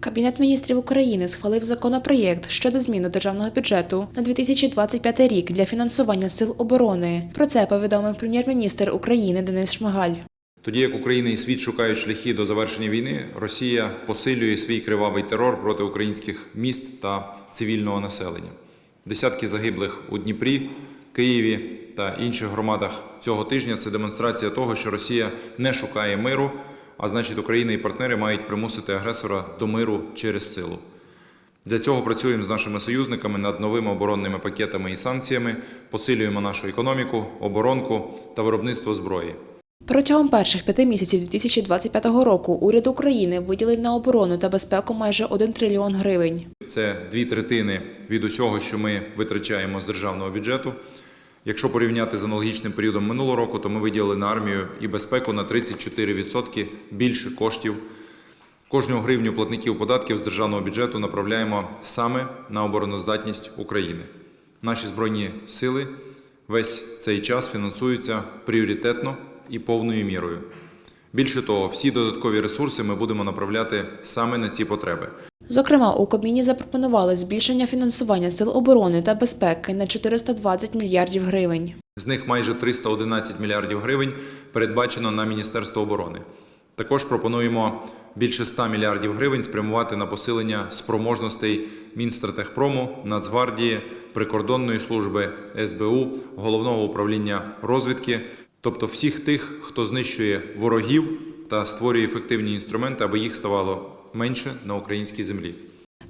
Кабінет міністрів України схвалив законопроєкт щодо зміни державного бюджету на 2025 рік для фінансування сил оборони. Про це повідомив прем'єр-міністр України Денис Шмигаль. Тоді як Україна і світ шукають шляхи до завершення війни, Росія посилює свій кривавий терор проти українських міст та цивільного населення. Десятки загиблих у Дніпрі, Києві та інших громадах цього тижня це демонстрація того, що Росія не шукає миру, а значить, Україна і партнери мають примусити агресора до миру через силу. Для цього працюємо з нашими союзниками над новими оборонними пакетами і санкціями, посилюємо нашу економіку, оборонку та виробництво зброї. Протягом перших п'яти місяців 2025 року уряд України виділив на оборону та безпеку майже 1 трильйон гривень. Це дві третини від усього, що ми витрачаємо з державного бюджету. Якщо порівняти з аналогічним періодом минулого року, то ми виділили на армію і безпеку на 34% більше коштів. Кожну гривню платників податків з державного бюджету направляємо саме на обороноздатність України. Наші збройні сили весь цей час фінансуються пріоритетно і повною мірою. Більше того, всі додаткові ресурси ми будемо направляти саме на ці потреби. Зокрема, у Кабміні запропонували збільшення фінансування сил оборони та безпеки на 420 мільярдів гривень. З них майже 311 мільярдів гривень передбачено на Міністерство оборони. Також пропонуємо більше 100 мільярдів гривень спрямувати на посилення спроможностей Мінстратегпрому, Нацгвардії, Прикордонної служби, СБУ, Головного управління розвідки, тобто всіх тих, хто знищує ворогів та створює ефективні інструменти, аби їх ставало менше на українській землі.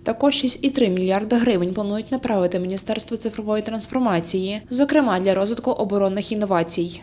Також 6,3 мільярда гривень планують направити Міністерство цифрової трансформації, зокрема для розвитку оборонних інновацій.